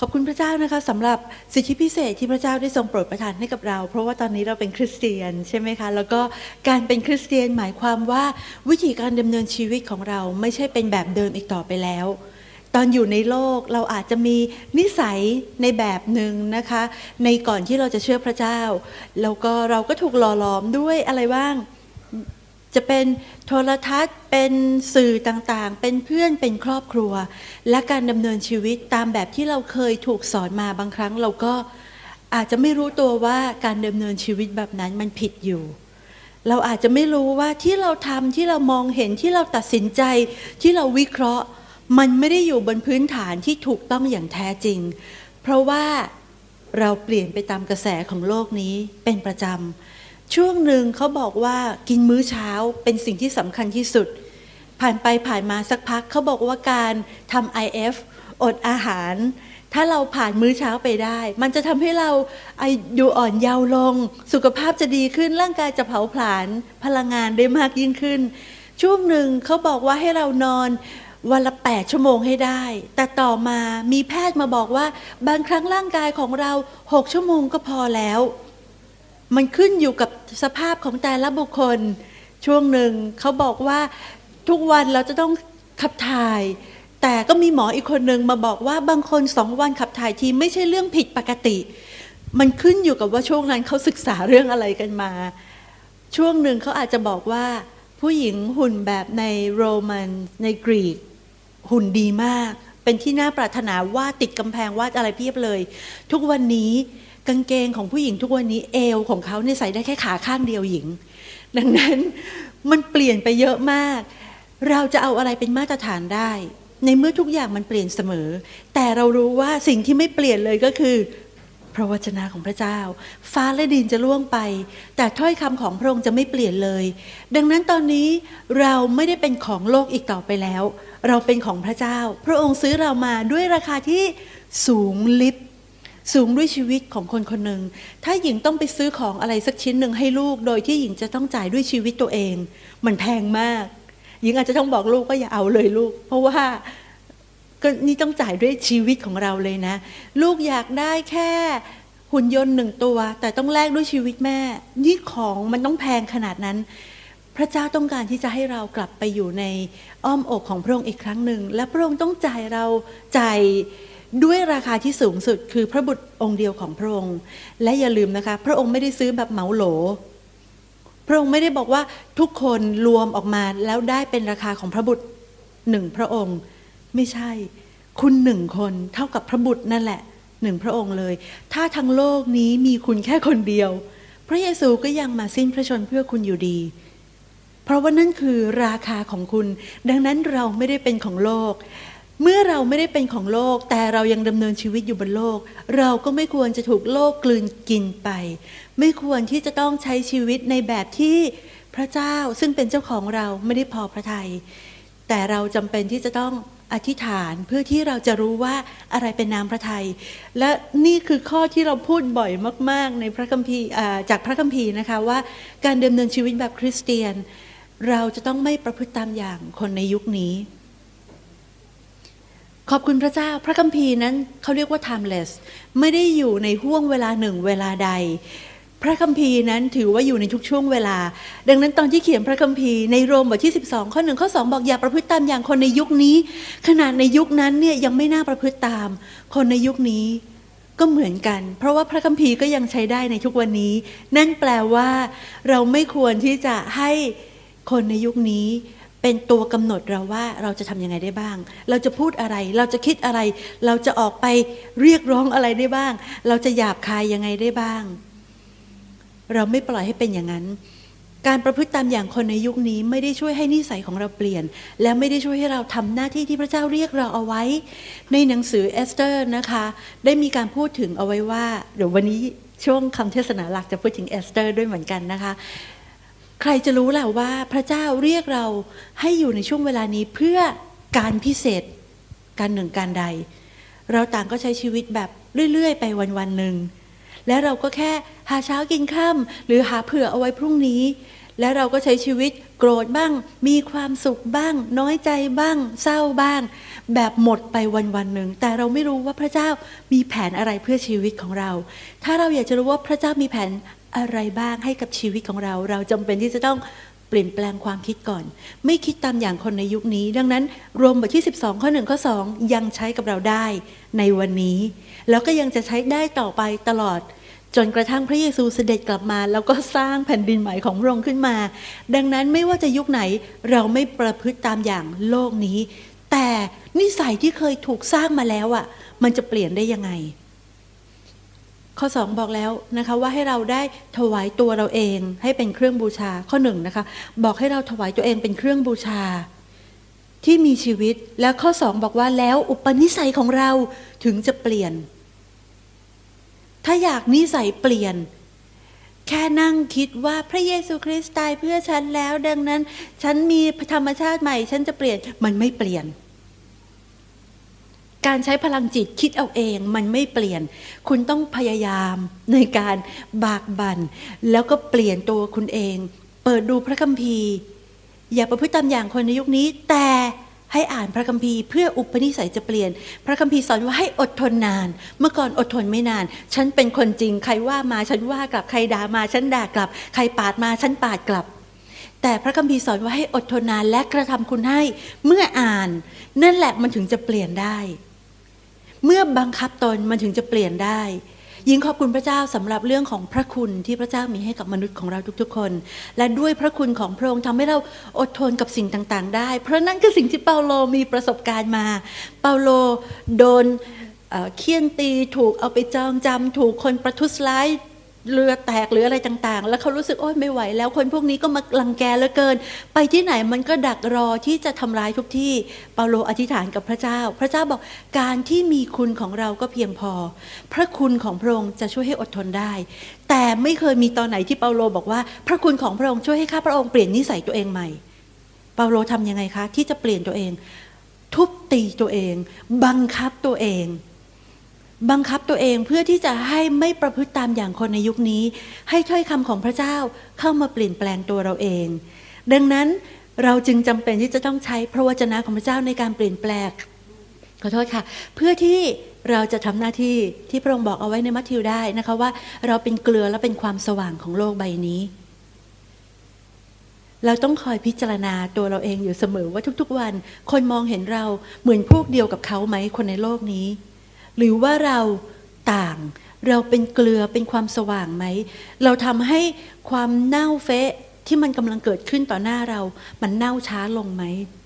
ขอบคุณพระเจ้านะคะสำหรับสิทธิพิเศษที่พระเจ้าได้ทรงโปรดประทานให้กับเรา เพราะว่าตอนนี้เราเป็นคริสเตียนใช่ไหมคะแล้วก็การเป็นคริสเตียนหมายความว่าวิธีการดำเนินชีวิตของเราไม่ใช่เป็นแบบเดิมอีกต่อไปแล้ว ตอนอยู่ในโลกเราอาจจะมีนิสัยในแบบหนึ่งนะคะ ในก่อนที่เราจะเชื่อพระเจ้าแล้วก็เราก็ถูกหล่อหลอมด้วยอะไรบ้าง จะเป็นโทรทัศน์ เป็นสื่อต่างๆ เป็นเพื่อนเป็นครอบครัว และการดำเนินชีวิตตามแบบที่เราเคยถูกสอนมาบางครั้งเราก็อาจจะไม่รู้ตัวว่าการดำเนินชีวิตแบบนั้นมันผิดอยู่ เราอาจจะไม่รู้ว่าที่เราทำที่เรามองเห็นที่เราตัดสินใจที่เราวิเคราะห์ มันไม่ได้อยู่บนพื้นฐานที่ถูกต้องอย่างแท้จริง เพราะว่าเราเปลี่ยนไปตามกระแสของโลกนี้เป็นประจำ ช่วงหนึ่งเขาบอกว่ากินมื้อเช้าเป็นสิ่งที่สำคัญที่สุด ผ่านไปผ่านมาสักพักเขาบอกว่าการทำ IF อดอาหาร ถ้าเราผ่านมื้อเช้าไปได้ มันจะทำให้เราอายุอ่อนเยาว์ลง สุขภาพจะดีขึ้นร่างกายจะเผาผลาญพลังงานได้มากยิ่งขึ้น ช่วงหนึ่งเขาบอกว่าให้เรานอนวันละ 8 ชั่วโมงให้ได้ แต่ต่อมามีแพทย์มาบอกว่า บางครั้งร่างกายของเรา 6 ชั่วโมงก็พอแล้ว มันขึ้นอยู่กับสภาพของแต่ละบุคคลช่วงหนึ่งเขาบอกว่าทุกวันเราจะต้องขับถ่าย แต่ก็มีหมออีกคนหนึ่งมาบอกว่าบางคนสองวันขับถ่ายทีไม่ใช่เรื่องผิดปกติ มันขึ้นอยู่กับว่าช่วงนั้นเขาศึกษาเรื่องอะไรกันมา ช่วงหนึ่งเขาอาจจะบอกว่า ผู้หญิงหุ่นแบบในโรมันในกรีก หุ่นดีมาก เป็นที่น่าปรารถนาวาดติดกำแพงวาดอะไรเพียบเลย ทุกวันนี้ กางเกงของผู้หญิงทุกวันนี้เอวของเขาเนี่ยใส่ได้แค่ขาข้างเดียวหญิง ดังนั้นมันเปลี่ยนไปเยอะมาก เราจะเอาอะไรเป็นมาตรฐานได้ ในเมื่อทุกอย่างมันเปลี่ยนเสมอ แต่เรารู้ว่าสิ่งที่ไม่เปลี่ยนเลยก็คือพระวจนะของพระเจ้า ฟ้าและดินจะล่วงไป แต่ถ้อยคำของพระองค์จะไม่เปลี่ยนเลย ดังนั้นตอนนี้เราไม่ได้เป็นของโลกอีกต่อไปแล้ว เราเป็นของพระเจ้า พระองค์ซื้อเรามาด้วยราคาที่สูงลิบ สูงด้วยชีวิตของคนคนหนึ่งถ้าหญิงต้องไปซื้อของอะไรสักชิ้นหนึ่งให้ลูก โดยที่หญิงจะต้องจ่ายด้วยชีวิตตัวเอง มันแพงมาก หญิงอาจจะต้องบอกลูกว่าอย่าเอาเลยลูก เพราะว่าก็นี่ต้องจ่ายด้วยชีวิตของเราเลยนะ ลูกอยากได้แค่หุ่นยนต์หนึ่งตัว แต่ต้องแลกด้วยชีวิตแม่ นี่ของมันต้องแพงขนาดนั้น พระเจ้าต้องการที่จะให้เรากลับไปอยู่ในอ้อมอกของพระองค์อีกครั้งหนึ่ง และพระองค์ต้องจ่ายเราจ่าย ด้วยราคาที่สูงสุดคือพระบุตรองค์เดียวของพระองค์ และอย่าลืมนะคะ พระองค์ไม่ได้ซื้อแบบเหมาโหล พระองค์ไม่ได้บอกว่าทุกคนรวมออกมาแล้วได้เป็นราคาของพระบุตรหนึ่งพระองค์ ไม่ใช่ คุณหนึ่งคนเท่ากับพระบุตรนั่นแหละหนึ่งพระองค์เลย ถ้าทั้งโลกนี้มีคุณแค่คนเดียว พระเยซูก็ยังมาสิ้นพระชนเพื่อคุณอยู่ดี เพราะว่านั่นคือราคาของคุณ ดังนั้นเราไม่ได้เป็นของโลก เมื่อเราไม่ได้เป็นของโลก แต่เรายังดำเนินชีวิตอยู่บนโลก เราก็ไม่ควรจะถูกโลกกลืนกินไป ไม่ควรที่จะต้องใช้ชีวิตในแบบที่พระเจ้าซึ่งเป็นเจ้าของเราไม่ได้พอพระทยัยแต่เราจำเป็นที่จะต้องอธิษฐานเพื่อที่เราจะรู้ว่าอะไรเป็นน้ำพระทยัยและนี่คือข้อที่เราพูดบ่อยมาก ๆ ในพระคัมภีร์จากพระคัมภีร์นะคะว่าการดำเนินชีวิตแบบคริสเตียน เราจะต้องไม่ประพฤติตามอย่างคนในยุคนี้ ขอบคุณพระเจ้า พระคัมภีร์นั้นเขาเรียกว่า timeless ไม่ได้อยู่ในห่วงเวลาหนึ่งเวลาใด พระคัมภีร์นั้นถือว่าอยู่ในทุกช่วงเวลา ดังนั้นตอนที่เขียนพระคัมภีร์ในโรมบทที่ 12 ข้อหนึ่งข้อ 2 บอกอย่าประพฤติตามอย่างคนในยุคนี้ ขนาดในยุคนั้นเนี่ยยังไม่น่าประพฤติตาม คนในยุคนี้ก็เหมือนกัน เพราะว่าพระคัมภีร์ก็ยังใช้ได้ในทุกวันนี้ นั่นแปลว่า เราไม่ควรที่จะให้คนในยุคนี้ เป็นตัวกำหนดเราว่าเราจะทำยังไงได้บ้าง เราจะพูดอะไร เราจะคิดอะไร เราจะออกไปเรียกร้องอะไรได้บ้าง เราจะหยาบคายยังไงได้บ้าง เราไม่ปล่อยให้เป็นอย่างนั้น การประพฤติตามอย่างคนในยุคนี้ไม่ได้ช่วยให้นิสัยของเราเปลี่ยน และไม่ได้ช่วยให้เราทำหน้าที่ที่พระเจ้าเรียกเราเอาไว้ ในหนังสือเอสเตอร์นะคะ ได้มีการพูดถึงเอาไว้ว่า เดี๋ยววันนี้ช่วงคำเทศนาหลักจะพูดถึงเอสเตอร์ด้วยเหมือนกันนะคะ ใครจะรู้แหละว่าพระเจ้าเรียกเราให้อยู่ในช่วงเวลานี้เพื่อการพิเศษการหนึ่งการใด เราต่างก็ใช้ชีวิตแบบเรื่อย ๆ ไปวันๆหนึ่งและเราก็แค่หาเช้ากินค่ำหรือหาเผื่อเอาไว้พรุ่งนี้ และเราก็ใช้ชีวิตโกรธบ้าง มีความสุขบ้าง น้อยใจบ้าง เศร้าบ้าง แบบหมดไปวันวันๆหนึ่งแต่เราไม่รู้ว่าพระเจ้ามีแผนอะไรเพื่อชีวิตของเรา ถ้าเราอยากจะรู้ว่าพระเจ้ามีแผน อะไรบ้างให้กับชีวิตของเรา เราจำเป็นที่จะต้องเปลี่ยนแปลงความคิดก่อน ไม่คิดตามอย่างคนในยุคนี้ ดังนั้น รวมบทที่ 12 ข้อ 1 ข้อ 2 ยังใช้กับเราได้ในวันนี้ แล้วก็ยังจะใช้ได้ต่อไปตลอด จนกระทั่งพระเยซูเสด็จกลับมา แล้วก็สร้างแผ่นดินใหม่ของพระองค์ขึ้นมา ดังนั้นไม่ว่าจะยุคไหนเราไม่ประพฤติตามอย่างโลกนี้ แต่นิสัยที่เคยถูกสร้างมาแล้วอะ มันจะเปลี่ยนได้ยังไง ข้อ 2 บอกแล้วนะคะว่าให้เราได้ถวายตัวเราเองให้เป็นเครื่องบูชาข้อหนึ่งนะคะบอกให้เราถวายตัวเองเป็นเครื่องบูชา ที่มีชีวิตแล้วข้อ 2 บอกว่าแล้วอุปนิสัยของเราถึงจะเปลี่ยน ถ้าอยากนิสัยเปลี่ยน แค่นั่งคิดว่าพระเยซูคริสต์ตายเพื่อฉันแล้ว ดังนั้น ฉันมีธรรมชาติใหม่ ฉันจะเปลี่ยนมันไม่เปลี่ยน การใช้พลังจิตคิดเอาเองมันไม่เปลี่ยน คุณต้องพยายามในการบากบัน่นแล้วก็เปลี่ยนตัวคุณเอง เปิดดูพระคัมภีร์ อย่าประพฤติตามอย่างคนในยุคนี้ แต่ให้อ่านพระคัมภีร์เพื่ออุปนิสัยจะเปลี่ยน พระคัมภีร์สอนว่าให้อดทนนาน เมื่อก่อนอดทนไม่นาน ฉันเป็นคนจริง ใครว่ามาฉันว่ากลับ ใครด่ามาฉันด่ากลับ ใครปาดมาฉันปาดกลับ แต่พระคัมภีร์สอนว่าให้อดทนนานและกระทำคุณให้ เมื่ออ่าน นั่นแหละมันถึงจะเปลี่ยนได้ เมื่อบังคับตนมันถึงจะเปลี่ยนได้ยิงขอบคุณพระเจ้าสำหรับเรื่องของพระคุณที่พระเจ้ามีให้กับมนุษย์ของเราทุกๆคน และด้วยพระคุณของพระองค์ทำให้เราอดทนกับสิ่งต่างๆ ได้ เพราะนั่นคือสิ่งที่เปาโลมีประสบการณ์มา เปาโลโดนเเคี่ยนตีถูกเอาไปจองจำถูกคนประทุษร้าย เรือแตกหรืออะไรต่างๆ แล้วเขารู้สึกโอ๊ยไม่ไหว แล้วคนพวกนี้ก็มาลังแกเหลือเกิน ไปที่ไหนมันก็ดักรอที่จะทำร้ายทุกที่เปาโลอธิษฐานกับพระเจ้า พระเจ้าบอกการที่มีคุณของเราก็เพียงพอ พระคุณของพระองค์จะช่วยให้อดทนได้ แต่ไม่เคยมีตอนไหนที่เปาโลบอกว่า พระคุณของพระองค์ช่วยให้ข้าพระองค์เปลี่ยนนิสัยตัวเองใหม่ เปาโลทำยังไงคะ ที่จะเปลี่ยนตัวเอง ทุบตีตัวเอง บังคับตัวเอง บังคับตัวเองเพื่อที่จะให้ไม่ประพฤติตามอย่างคนในยุคนี้ ให้ถ้อยคำของพระเจ้าเข้ามาเปลี่ยนแปลงตัวเราเอง ดังนั้นเราจึงจำเป็นที่จะต้องใช้พระวจนะของพระเจ้าในการเปลี่ยนแปลงขอโทษค่ะ เพื่อที่เราจะทำหน้าที่ที่พระองค์บอกเอาไว้ในมัทธิวได้นะคะว่า เราเป็นเกลือและเป็นความสว่างของโลกใบนี้ เราต้องคอยพิจารณาตัวเราเองอยู่เสมอว่าทุกๆวัน คนมองเห็นเราเหมือนพวกเดียวกับเขาไหมคนในโลกนี้ หรือว่าเราต่าง เราเป็นเกลือเป็นความสว่างไหม เราทำให้ความเน่าเฟะที่มันกำลังเกิดขึ้นต่อหน้าเรา มันเน่าช้าลงไหม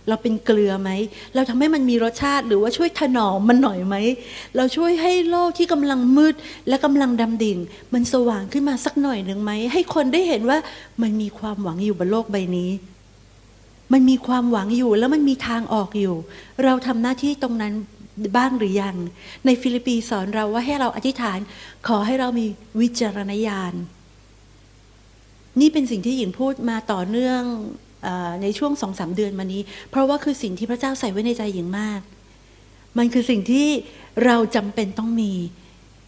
เราเป็นเกลือไหม เราทำให้มันมีรสชาติหรือว่าช่วยถนอมมันหน่อยไหม เราช่วยให้โลกที่กำลังมืดและกำลังดำดิ่ง มันสว่างขึ้นมาสักหน่อยหนึ่งไหม ให้คนได้เห็นว่ามันมีความหวังอยู่บนโลกใบนี้ มันมีความหวังอยู่แล้วมันมีทางออกอยู่ เราทำหน้าที่ตรงนั้น บ้างหรือยัง ในฟิลิปปีสอนเราว่าให้เราอธิษฐาน ขอให้เรามีวิจารณญาณ นี่เป็นสิ่งที่หญิงพูดมาต่อเนื่องอในช่วงสองสามเดือนมานี้ เพราะว่าคือสิ่งที่พระเจ้าใส่ไว้ในใจหญิงมาก มันคือสิ่งที่เราจำเป็นต้องมี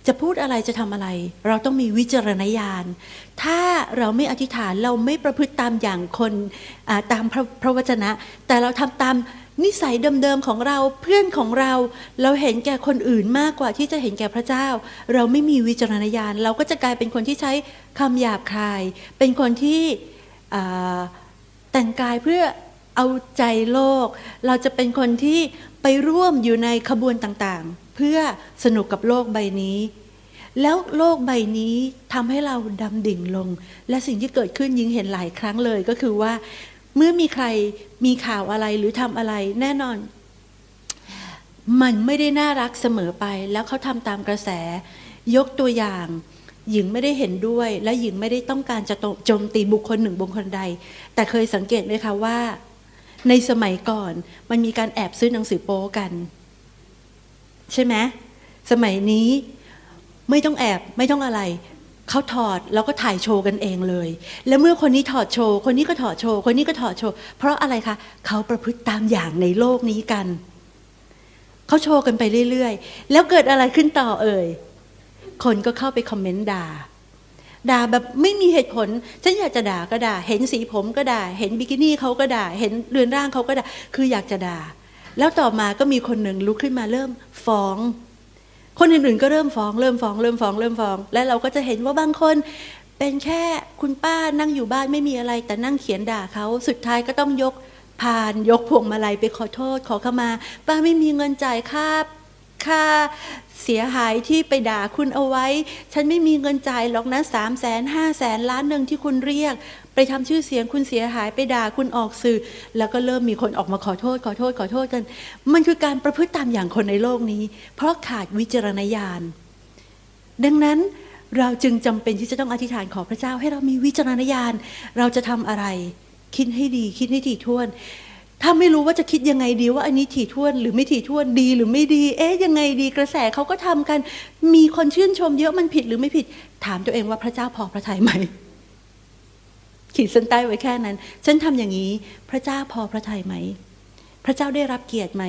จะพูดอะไรจะทำอะไร เราต้องมีวิจารณญาณ ถ้าเราไม่อธิษฐานเราไม่ประพฤติตามอย่างคนตามพระพระวจนะ แต่เราทำตาม นิสัยเดิมๆของเราเพื่อนของเรา เราเห็นแก่คนอื่นมากกว่าที่จะเห็นแก่พระเจ้า เราไม่มีวิจารณญาณ เราก็จะกลายเป็นคนที่ใช้คำหยาบคาย เป็นคนที่แต่งกายเพื่อเอาใจโลก เราจะเป็นคนที่ไปร่วมอยู่ในขบวนต่างๆ เพื่อสนุกกับโลกใบนี้ แล้วโลกใบนี้ทำให้เราดำดิ่งลง และสิ่งที่เกิดขึ้นยิงเห็นหลายครั้งเลยก็คือว่า เมื่อมีใครมีข่าวอะไรหรือทำอะไรแน่นอน มันไม่ได้น่ารักเสมอไป แล้วเขาทำตามกระแส ยกตัวอย่าง หญิงไม่ได้เห็นด้วย และหญิงไม่ได้ต้องการจะโจมตีบุคคลหนึ่งบุคคลใด แต่เคยสังเกตไหมคะว่า ในสมัยก่อนมันมีการแอบซื้อหนังสือโป๊กัน ใช่ไหมสมัยนี้ไม่ต้องแอบไม่ต้องอะไร เขาถอดแล้วก็ถ่ายโชว์กันเองเลย แล้วเมื่อคนนี้ถอดโชว์ คนนี้ก็ถอดโชว์ คนนี้ก็ถอดโชว์ เพราะอะไรคะเขาประพฤติตามอย่างในโลกนี้กัน เขาโชว์กันไปเรื่อยๆ แล้วเกิดอะไรขึ้นต่อเอ่ย คนก็เข้าไปคอมเมนต์ด่า ด่าแบบไม่มีเหตุผล ฉันอยากจะด่าก็ด่า เห็นสีผมก็ด่า เห็นบิกินี่เขาก็ด่า เห็นเรือนร่างเขาก็ด่า คืออยากจะด่า แล้วต่อมาก็มีคนหนึ่งลุกขึ้นมาเริ่มฟ้อง คนอื่นๆก็เริ่มฟ้องเริ่มฟ้องเริ่มฟ้องเริ่มฟ้อง และเราก็จะเห็นว่าบางคนเป็นแค่คุณป้านั่งอยู่บ้านไม่มีอะไรแต่นั่งเขียนด่าเขาสุดท้ายก็ต้องยกพานยกพวงมาลัยไปขอโทษขอขมา ป้าไม่มีเงินจ่ายค่าค่าเสียหายที่ไปด่าคุณเอาไว้ ฉันไม่มีเงินจ่ายหรอกนะสามแสนห้าแสนล้านหนึ่งที่คุณเรียก ไปทำชื่อเสียงคุณเสียหายไปด่าคุณออกสื่อ แล้วก็เริ่มมีคนออกมาขอโทษ ขอโทษ ขอโทษกัน มันคือการประพฤติตามอย่างคนในโลกนี้ เพราะขาดวิจารณญาณ ดังนั้นเราจึงจำเป็นที่จะต้องอธิษฐานขอพระเจ้าให้เรามีวิจารณญาณ เราจะทำอะไร คิดให้ดี คิดให้ถี่ถ้วน ถ้าไม่รู้ว่าจะคิดยังไงดีว่าอันนี้ถี่ถ้วนหรือไม่ถี่ถ้วนดีหรือไม่ดี เอ๊ะยังไงดีกระแสเขาก็ทำกัน มีคนชื่นชมเยอะมันผิดหรือไม่ผิด ถามตัวเองว่าพระเจ้าพอพระทัยไหม ขีดเส้นใต้ไว้แค่นั้น ฉันทำอย่างนี้ พระเจ้าพอพระทัยไหม พระเจ้าได้รับเกียรติไหม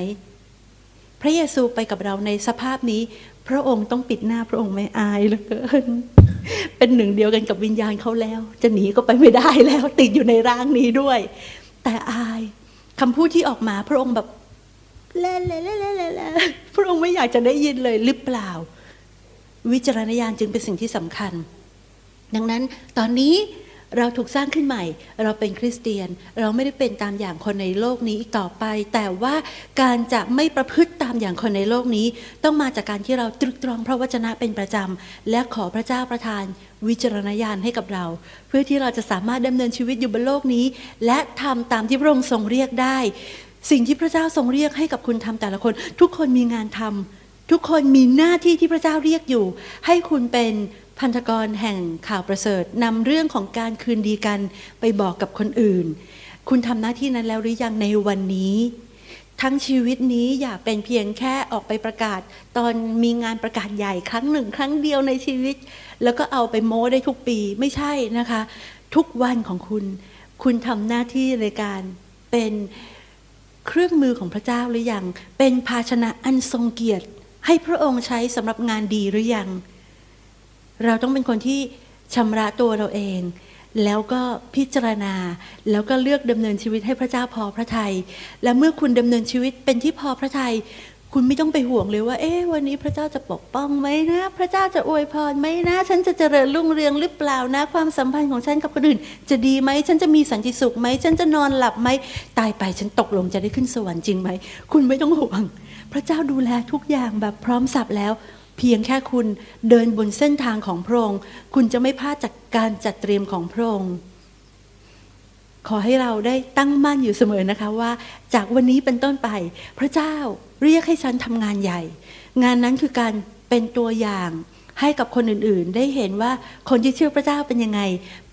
พระเยซูไปกับเราในสภาพนี้ พระองค์ต้องปิดหน้าพระองค์ไม่อายเหลือเกิน เป็นหนึ่งเดียวกันกับวิญญาณเขาแล้ว จะหนีก็ไปไม่ได้แล้ว ติดอยู่ในร่างนี้ด้วย แต่อายคำพูดที่ออกมาพระองค์แบบเล่เล่เล่เล่เล่เล่พระองค์ไม่อยากจะได้ยินเลยหรือเปล่า วิจารณญาณจึงเป็นสิ่งที่สำคัญ ดังนั้นตอนนี้ เราถูกสร้างขึ้นใหม่ เราเป็นคริสเตียน เราไม่ได้เป็นตามอย่างคนในโลกนี้อีกต่อไป แต่ว่าการจะไม่ประพฤติตามอย่างคนในโลกนี้ ต้องมาจากการที่เราตรึกตรองพระวจนะเป็นประจำ และขอพระเจ้าประทานวิจารณญาณให้กับเรา เพื่อที่เราจะสามารถดำเนินชีวิตอยู่บนโลกนี้ และทำตามที่พระองค์ทรงเรียกได้ สิ่งที่พระเจ้าทรงเรียกให้กับคุณทำแต่ละคน ทุกคนมีงานทำทุกคนมีหน้าที่ที่พระเจ้าเรียกอยู่ ให้คุณเป็น พันธกรแห่งข่าวประเสริฐนำเรื่องของการคืนดีกันไปบอกกับคนอื่น คุณทำหน้าที่นั้นแล้วหรือยังในวันนี้ ทั้งชีวิตนี้อย่าเป็นเพียงแค่ออกไปประกาศ ตอนมีงานประกาศใหญ่ครั้งหนึ่ง ครั้งเดียวในชีวิต แล้วก็เอาไปโม้ได้ทุกปีไม่ใช่นะคะ ทุกวันของคุณ คุณทำหน้าที่ในการเป็นเครื่องมือของพระเจ้าหรือยัง เป็นภาชนะอันทรงเกียรติ ให้พระองค์ใช้สำหรับงานดีหรือยัง เราต้องเป็นคนที่ชำระตัวเราเอง แล้วก็พิจารณา แล้วก็เลือกดำเนินชีวิตให้พระเจ้าพอพระทยัยและเมื่อคุณดำเนินชีวิตเป็นที่พอพระทยัยคุณไม่ต้องไปห่วงเลยว่า เอ๊ะวันนี้พระเจ้าจะปกป้องไหมนะ พระเจ้าจะอวยพรไหมนะ ฉันจะเจริญรุ่งเรืองหรือเปล่านะ ความสัมพันธ์ของฉันกับคนอื่น จะดีไหม ฉันจะมีสันติสุขไหม ฉันจะนอนหลับไหม ตายไปฉันตกลงจะได้ขึ้นสวรรค์จริงไหม คุณไม่ต้องห่วง พระเจ้าดูแลทุกอย่างแบบพร้อมสับแล้ว เพียงแค่คุณเดินบนเส้นทางของพระองค์ คุณจะไม่พลาดจากการจัดเตรียมของพระองค์ ขอให้เราได้ตั้งมั่นอยู่เสมอนะคะว่า จากวันนี้เป็นต้นไป พระเจ้าเรียกให้ฉันทำงานใหญ่ งานนั้นคือการเป็นตัวอย่าง ให้กับคนอื่นๆ ได้เห็นว่าคนที่เชื่อพระเจ้าเป็นยังไง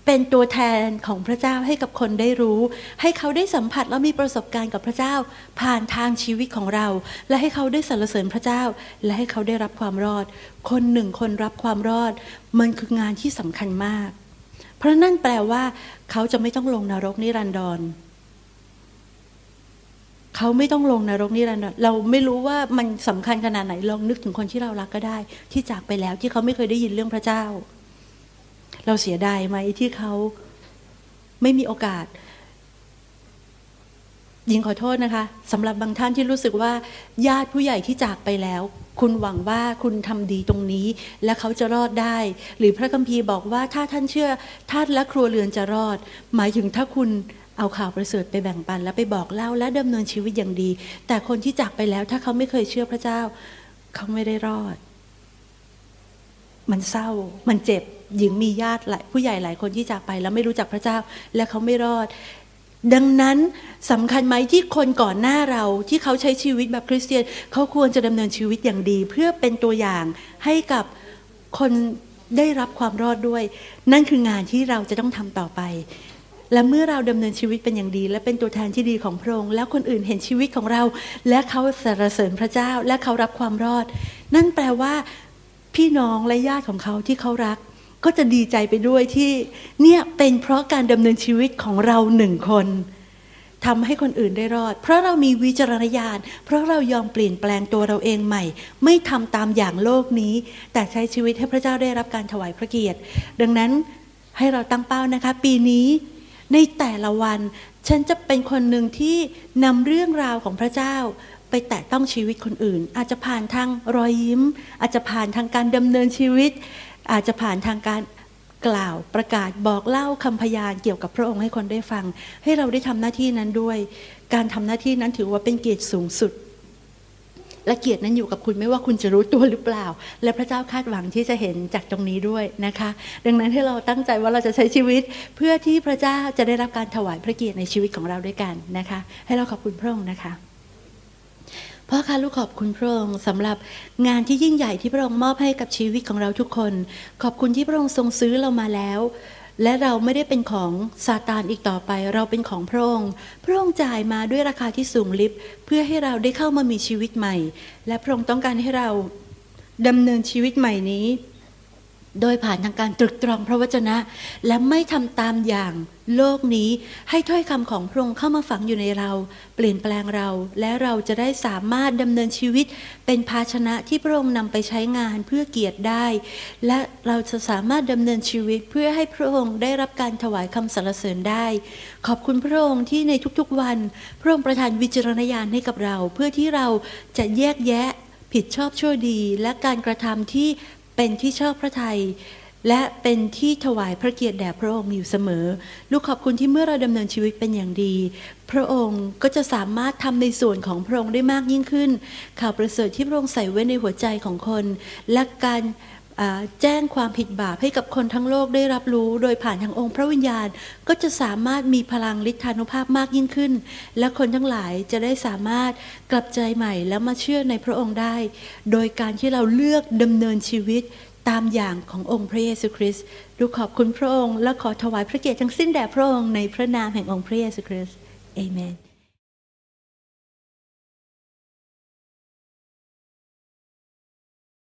เป็นตัวแทนของพระเจ้าให้กับคนได้รู้ ให้เขาได้สัมผัสและมีประสบการณ์กับพระเจ้า ผ่านทางชีวิตของเรา และให้เขาได้สรรเสริญพระเจ้า และให้เขาได้รับความรอด คนหนึ่งคนรับความรอด มันคืองานที่สำคัญมาก เพราะนั่นแปลว่า เขาจะไม่ต้องลงนรกนิรันดร เขาไม่ต้องลงนรกนิรันดรเราไม่รู้ว่ามันสำคัญขนาดไหนลองนึกถึงคนที่เรารักก็ได้ ที่จากไปแล้วที่เขาไม่เคยได้ยินเรื่องพระเจ้า เราเสียดายไหมที่เขาไม่มีโอกาสยิงขอโทษนะคะสำหรับบางท่านที่รู้สึกว่า ญาติผู้ใหญ่ที่จากไปแล้ว คุณหวังว่าคุณทำดีตรงนี้ และเขาจะรอดได้ หรือพระคัมภีร์บอกว่าถ้าท่านเชื่อท่านและครัวเรือนจะรอด หมายถึงถ้าคุณ เอาข่าวประเสริฐไปแบ่งปัน และไปบอกเล่าและดำเนินชีวิตอย่างดี แต่คนที่จากไปแล้วถ้าเขาไม่เคยเชื่อพระเจ้า เขาไม่ได้รอด มันเศร้า มันเจ็บหญิงมีญาติหลายผู้ใหญ่หลายคนที่จากไปแล้วไม่รู้จักพระเจ้า และเขาไม่รอด ดังนั้นสำคัญไหมที่คนก่อนหน้าเราที่เขาใช้ชีวิตแบบคริสเตียน เขาควรจะดำเนินชีวิตอย่างดี เพื่อเป็นตัวอย่างให้กับคนได้รับความรอดด้วย นั่นคืองานที่เราจะต้องทำต่อไป และเมื่อเราดำเนินชีวิตเป็นอย่างดี และเป็นตัวแทนที่ดีของพระองค์แล้วคนอื่นเห็นชีวิตของเรา และเขาสรรเสริญพระเจ้าและเขารับความรอด นั่นแปลว่าพี่น้องและญาติของเขาที่เขารัก ก็จะดีใจไปด้วยที่เนี่ยเป็นเพราะการดำเนินชีวิตของเราหนึ่งคนทำให้คนอื่นได้รอด เพราะเรามีวิจารณญาณ เพราะเรายอมเปลี่ยนแปลงตัวเราเองใหม่ ไม่ทำตามอย่างโลกนี้ แต่ใช้ชีวิตให้พระเจ้าได้รับการถวายพระเกียรติ ดังนั้นให้เราตั้งเป้านะคะ ปีนี้ ในแต่ละวัน ฉันจะเป็นคนหนึ่งที่นำเรื่องราวของพระเจ้า ไปแตะต้องชีวิตคนอื่น อาจจะผ่านทางรอยยิ้ม อาจจะผ่านทางการดำเนินชีวิต อาจจะผ่านทางการกล่าวประกาศบอกเล่าคำพยานเกี่ยวกับพระองค์ให้คนได้ฟัง ให้เราได้ทำหน้าที่นั้นด้วย การทำหน้าที่นั้นถือว่าเป็นเกียรติสูงสุด และเกียรตินั้นอยู่กับคุณไม่ว่าคุณจะรู้ตัวหรือเปล่า และพระเจ้าคาดหวังที่จะเห็นจากตรงนี้ด้วยนะคะ ดังนั้นให้เราตั้งใจว่าเราจะใช้ชีวิต เพื่อที่พระเจ้าจะได้รับการถวายพระเกียรติในชีวิตของเราด้วยกันนะคะ ให้เราขอบคุณพระองค์นะคะพ่อคะลูกขอบคุณพระองค์สำหรับงานที่ยิ่งใหญ่ที่พระองค์มอบให้กับชีวิตของเราทุกคน ขอบคุณที่พระองค์ทรงซื้อเรามาแล้ว และเราไม่ได้เป็นของซาตานอีกต่อไป เราเป็นของพระองค์ พระองค์จ่ายมาด้วยราคาที่สูงลิบเพื่อให้เราได้เข้ามามีชีวิตใหม่ และพระองค์ต้องการให้เราดำเนินชีวิตใหม่นี้ โดยผ่านทางการตรึกตรองพระวจนะ และไม่ทำตามอย่างโลกนี้ให้ถ้อยคำของพระองค์เข้ามาฝังอยู่ในเรา เปลี่ยนแปลงเรา และเราจะได้สามารถดำเนินชีวิต เป็นภาชนะที่พระองค์นำไปใช้งานเพื่อเกียรติได้ และเราจะสามารถดำเนินชีวิตเพื่อให้พระองค์ได้รับการถวายคำสรรเสริญได้ ขอบคุณพระองค์ที่ในทุกๆวัน พระองค์ประทานวิจารณญาณให้กับเรา เพื่อที่เราจะแยกแยะผิดชอบชั่วดี และการกระทำที่ เป็นที่ชอบพระทัยและเป็นที่ถวายพระเกียรติแด่พระองค์อยู่เสมอ ลูกขอบคุณที่เมื่อเราดำเนินชีวิตเป็นอย่างดี พระองค์ก็จะสามารถทำในส่วนของพระองค์ได้มากยิ่งขึ้น ข่าวประเสริฐที่พระองค์ใส่ไว้ในหัวใจของคน และการ แจ้งความผิดบาปให้กับคนทั้งโลกได้รับรู้ โดยผ่านทางองค์พระวิญญาณก็จะสามารถมีพลังฤทธานุภาพมากยิ่งขึ้น และคนทั้งหลายจะได้สามารถกลับใจใหม่แล้วมาเชื่อในพระองค์ได้ โดยการที่เราเลือกดำเนินชีวิตตามอย่างขององค์พระเยซูคริสต์ลูขอบคุณพระองค์ และขอถวายพระเกียรติทั้งสิ้นแด่พระองค์ในพระนามแห่งองค์พระเยซูคริสต์เอเมน